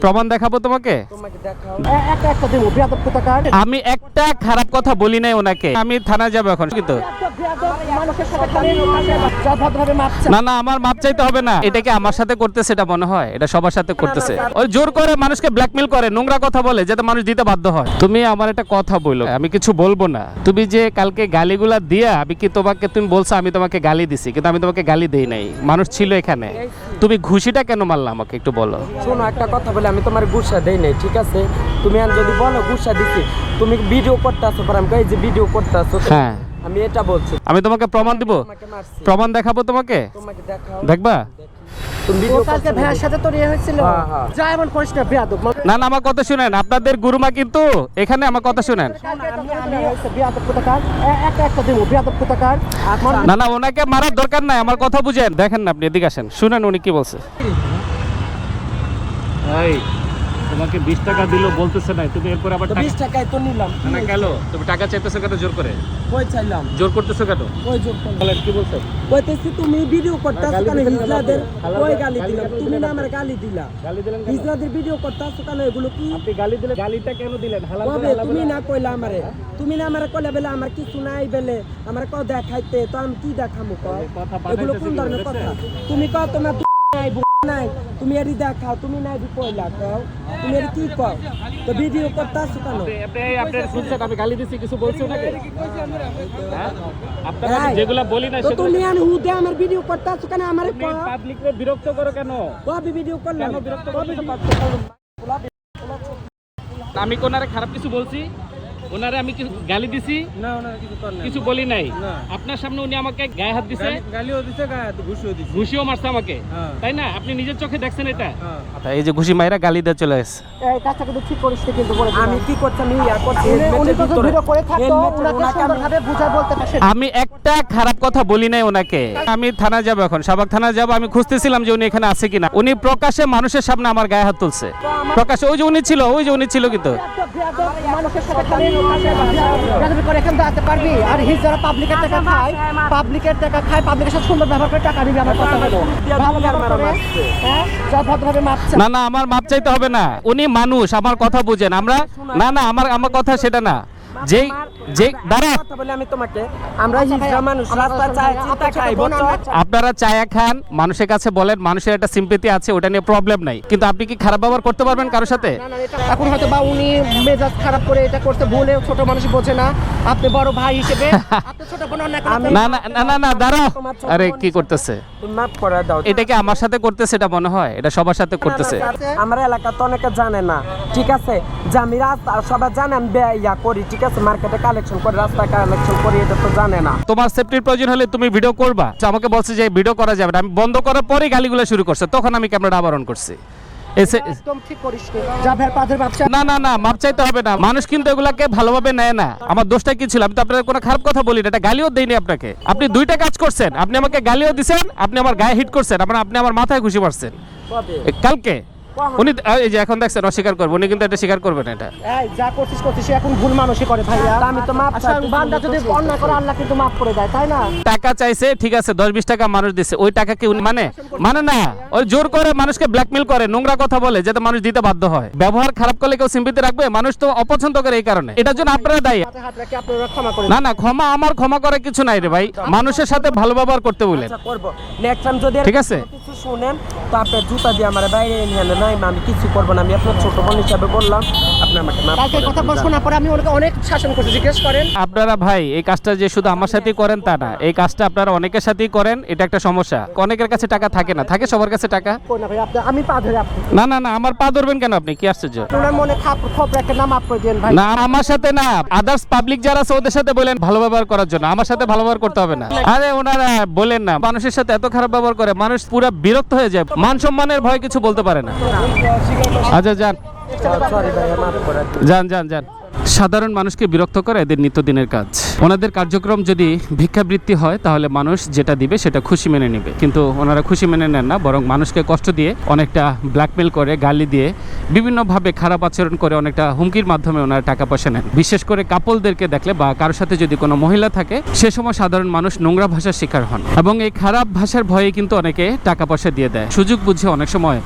প্রমাণ দেখাবো তোমাকে? আমি একটা খারাপ কথা বলি নাই ওনাকে। আমি থানায় যাব এখন কিন্তু। না না আমার মাপ চাইতে হবে না। এটা কি আমার সাথে করতেছে এটা মনে হয়? এটা সবার সাথে করতেছে। ওই জোর করে মানুষকে ব্ল্যাকমেল করে নোংরা কথা বলে যাতে মানুষ দিতে বাধ্য হয়। তুমি আমার একটা কথা বলো আমি কিছু বলব না। তুমি যে কালকে গালিগুলা দিয়া আমি কি তোমাকে তুমি বলছো আমি তোমাকে গালি দিছি কিন্তু আমি তোমাকে গালি দেই নাই। মানুষ ছিল এখানে। তুমি ঘুষিটা কেন মারলা আমাকে একটু বলো। শোনো একটা কথা বলে আমি তোমার গুসা দেই নাই ঠিক আছে? তুমি আর যদি বলো গুসা দিছি তুমি ভিডিও করতে আসো পর আমি কই যে ভিডিও করতে আসো হ্যাঁ। আমি এটা বলছি। আমি তোমাকে প্রমাণ দিব? প্রমাণ দেখাবো তোমাকে? তোমাকে দেখাও। দেখবা? ইয়ে হয়েছিল। হ্যাঁ, হ্যাঁ। যা এমন করিস না না না আমার কথা শুনেন আপনাদের গুরুমা কিন্তু এখানে আমার কথা শুনেন। না না ওনাকে মারার দরকার নাই আমার কথা বুঝেন। দেখেন না আপনি এদিকে আসেন। শুনেন উনি কি বলছে। এই তোমাকে বিশ টাকা দিল বলতেছে না তুমি এরপর আবার বিশ টাকায় তো নিলাম। না গেল তুমি টাকা চাইতেছো কেন জোর করে? কই চাইলাম? জোর করতেছো কেন? কই করলাম? কি বলছেন কইতেছি তুমি ভিডিও কেন হিজলাদের কই গালি দিলাম? তুমি না আমার গালি দিলা। গালি দিলেন হিজলাদের ভিডিও কেন এগুলো কি? আপনি গালি দিলে গালিটা কেন দিলেন? হালাল তুমি না কইলা আমারে। তুমি না আমারে কইলা বেলে আমার কিছু নাই বেলে আমার কও দেখাইতে তো আমি কি দেখামু কও? কথা এগুলো কোন ধরনের কথা? তুমি কও তোমার নাই তুমি এরি দেখাও তুমি নাই বি কইলা তুমি এরি কি কও তো ভিডিও করতে আসো কেন? আপনি আপনি শুনছেন আমি গালি দিছি কিছু বলছি ওনাকে হ্যাঁ? আপনারা যেগুলা বলি না সেগুলো তুমি আন হুদে আমার ভিডিও করতে আসো কেন? আমারে কও পাবলিককে বিরক্ত করো কেন? কবে ভিডিও করলাম। কেন বিরক্ত কবে আমি কোনারে খারাপ কিছু বলছি? ওনারে আমি কিছু গালি দিছি? না না কিছু কর কিছু বলি নাই। আপনার সামনে উনি আমাকে গায়ে হাত দিছে? গালিও দিছে গায়ে হাত ঘুষিও দিছে। ঘুষিও মারছে আমাকে। হ্যাঁ। তাই না? আপনি নিজের চোখে দেখছেন এটা? হ্যাঁ। এই যে ঘুষি মাইরা গালি দিয়ে চলে গেছে। এই কাজটা কিন্তু ঠিক করিস কিন্তু বলে আমি কি করছি আমি ইয়া করছি। উনি- যদি ভিডিও করে থাকতো ওনাকে সুন্দরভাবে বুঝায় বলতে পারছে আমি একটা খারাপ কথা বলি নাই ওনাকে। আমি থানা যাব এখন। সাবাক থানা যাব। আমি খুঁজতেছিলাম যে উনি এখানে আছে কিনা। উনি প্রকাশ্যে মানুষের সামনে আমার গায়ে হাত তুলছে। প্রকাশ্যে ওই যে উনি ছিল ওই যে উনি ছিল কিন্তু। বিয়াদব, বিয়াদব, মানুষের সাথে খালি বিয়াদবি করে এখান থেকে পারবি আর হিজ যারা পাবলিকের টাকা খায় পাবলিকের টাকা খায় পাবলিকের সাথে সুন্দর ব্যবহার করে টাকা আমার কথা হলো হ্যাঁ না না আমার মাপ চাইতে হবে না। উনি মানুষ আমার কথা বুঝেন। আমরা না না আমার আমার কথা সেটা না। যেই যে দাঁড়া কথা বলে আমি তোমাকে। আমরা হিজড়া মানুষ চিন্তা খাই আপনারা চায়া খান মানুষের কাছে বলেন মানুষের একটা সিম্পেথি আছে ওটা নিয়ে প্রবলেম নাই। কিন্তু আপনি কি খারাপ ব্যবহার করতে পারবেন কারোর সাথে? না, না, এটা- এখন হয়তো বা উনি মেজাজ খারাপ করে এটা করতে ভুলে ছোট মানুষ বোঝে না। আপনি বড় ভাই হিসেবে আপনি ছোট বোন না না না না দাঁড়াও। আরে কি করতেছে? মাফ করে দাও এটা কি আমার সাথে করতেছে এটা মনে হয়? এটা সবার সাথে করতেছে? আমার এলাকা তো অনেকে জানে না। ঠিক আছে? যে আমি রাস্তা সবাই জানে আমি বে- ইয়া করি ঠিক আছে? মার্কেটে কালেকশন করি রাস্তা কালেকশন করি এটা তো জানে না। তোমার সেফটির প্রয়োজন হলে তুমি ভিডিও করবা। আমাকে বলছে যে ভিডিও করা যাবে না। আমি বন্ধ করার পরেই গালিগুলো শুরু করছে। তখন আমি ক্যামেরাটা আবরণ করছি। নি। না না মাপ চাইতে হবে না। মানুষ কিন্তু এগুলাকে ভালোভাবে নেয় না। আমার দোষটা কি ছিল? আমি তো আপনার কোনো খারাপ কথা বলি এটা গালিও দেইনি আপনাকে। আপনি দুইটা কাজ করছেন। আপনি আমাকে গালিও দিছেন আপনি আমার গায়ে হিট করছেন। আপনি আমার মাথায় খুশি পারছেন কালকে। উনি এই যে এখন দেখছেন অস্বীকার করবে। উনি কিন্তু এটা স্বীকার করবেন এটা। এই যা করছিস করছিস এখন ভুল মানুষই করে ভাইয়া। আমি তো মাপ আচ্ছা চাইতেছি, বান্দা যদি অন্যায় করে আল্লাহ কিন্তু মাফ করে দেয় তাই না? টাকা চাইছে ঠিক আছে দশ বিশ টাকা মানুষ দিছে। ওই টাকা কি উনি মানে? মানে না ওই জোর করে মানুষকে ব্ল্যাকমেল করে নোংরা কথা বলে যাতে মানুষ দিতে বাধ্য হয়। ব্যবহার খারাপ করলে কেউ সিম্পিতে রাখবে মানুষ তো অপছন্দ করে এই কারণে। এটার জন্য আপনারা দায়ী। হাতে হাত রেখে আপনারা ক্ষমা করে না না ক্ষমা আমার ক্ষমা করার কিছু নাই রে ভাই। মানুষের সাথে ভালো ব্যবহার করতে বলেন। আচ্ছা করব। নেক্সট টাইম যদি ঠিক আছে। কিছু শুনেন, তো আপনার জুতা দিয়ে আমার বাইরে নিয়ে নাই আমি কিছু করব না, আমি আপনার ছোট বোন হিসাবে বললাম। কালকে করে কথা দিন, বল পরে আমি ওনাকে অনেক শাসন করছি জিজ্ঞেস করেন। আপনারা ভাই এই কাজটা যে শুধু আমার সাথেই করেন তা না এই কাজটা আপনারা অনেকের সাথেই করেন এটা একটা সমস্যা। অনেকের কাছে টাকা থাকে না থাকে সবার কাছে টাকা? না আমি পা ধরে আপনি। না না না আমার পা ধরবেন কেন আপনি? কি আশ্চর্য। ওনার মনে খাপ খপ রেখে না মাফ দেন ভাই। না আমার সাথে না আদার্স পাবলিক যারা আছে ওদের সাথে বলেন ভালো ব্যবহার করার জন্য। আমার সাথে ভালো ব্যবহার করতে হবে না। আরে ওনারা বলেন না মানুষের সাথে এত খারাপ ব্যবহার করে মানুষ পুরো বিরক্ত হয়ে যায় মান সম্মানের ভয় কিছু বলতে পারে না। আচ্ছা যান। যান যান যান। সাধারণ মানুষকে বিরক্ত করে এদের নিত্যদিনের কাজ। ওনাদের কার্যক্রম যদি ভিক্ষাবৃত্তি হয়, তাহলে মানুষ যেটা দিবে সেটা খুশি মেনে নেবে। কিন্তু ওনারা খুশি মেনে নেন না, বরং মানুষকে কষ্ট দিয়ে অনেকটা ব্ল্যাকমেল করে, গালি দিয়ে বিভিন্নভাবে খারাপ আচরণ করে অনেকটা হুমকির মাধ্যমে ওনারা টাকা পয়সা নেন। বিশেষ করে কাপলদেরকে দেখলে বা কারোর সাথে যদি কোনো মহিলা থাকে, সে সময় সাধারণ মানুষ নোংরা ভাষার শিকার হন এবং এই খারাপ ভাষার ভয়ে কিন্তু অনেকে টাকা পয়সা দিয়ে দেয়। সুযোগ বুঝে অনেক সময়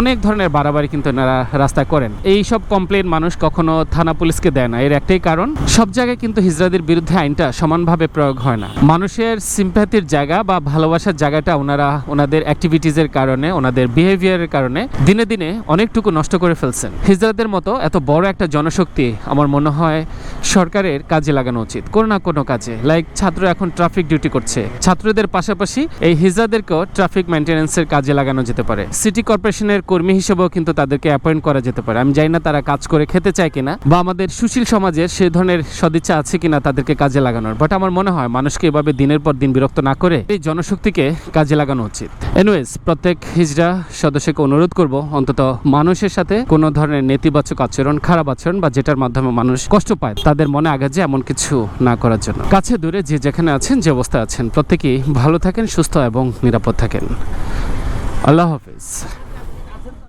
অনেক ধরনের বাড়াবাড়ি কিন্তু এনারা রাস্তায় করেন। এই সব কমপ্লেন মানুষ কখনো থানা পুলিশকে দেয় না। এর একটাই কারণ, সব জায়গায় কিন্তু হিজড়াদের বিরুদ্ধে আইনটা সমানভাবে প্রয়োগ হয় না। মানুষের সিম্প্যাথির জায়গা বা ভালোবাসার জায়গাটা ওনারা ওনাদের অ্যাক্টিভিটিজের কারণে, ওনাদের বিহেভিয়ারের কারণে দিনে দিনে অনেকটুকু নষ্ট করে ফেলছেন। হিজড়াদের মতো এত বড় একটা জনশক্তি আমার মনে হয় সরকারের কাজে লাগানো উচিত। কোনো না কোনো কাজে। লাইক ছাত্র এখন ট্রাফিক ডিউটি করছে। ছাত্রদের পাশাপাশি এই হিজড়াদেরকেও ট্রাফিক মেনটেন্যান্সের কাজে লাগানো যেতে পারে। সিটি কর্পোরেশনের কর্মী হিসেবেও কিন্তু তাদেরকে অ্যাপয়েন্ট করা যেতে পারে। আমি জানি না তারা কাজ করে খেতে চায় কিনা, বা আমাদের সুশীল সমাজের সে ধরনের সদিচ্ছা আছে কিনা তাদেরকে কাজে লাগানোর। বাট আমার মনে হয় মানুষকে এভাবে দিনের পর দিন বিরক্ত না করে এই জনশক্তিকে কাজে লাগানো উচিত। এনিওয়েজ প্রত্যেক হিজরা সদস্যকে অনুরোধ করব, অন্তত মানুষের সাথে কোনো ধরনের নেতিবাচক আচরণ, খারাপ আচরণ বা যেটার মাধ্যমে মানুষ কষ্ট পায়, তাদের মনে আগে যে এমন কিছু না করার জন্য। কাছে দূরে যে যেখানে আছেন, যে অবস্থায় আছেন, প্রত্যেকেই ভালো থাকেন, সুস্থ এবং নিরাপদ থাকেন। আল্লাহ হাফিজ।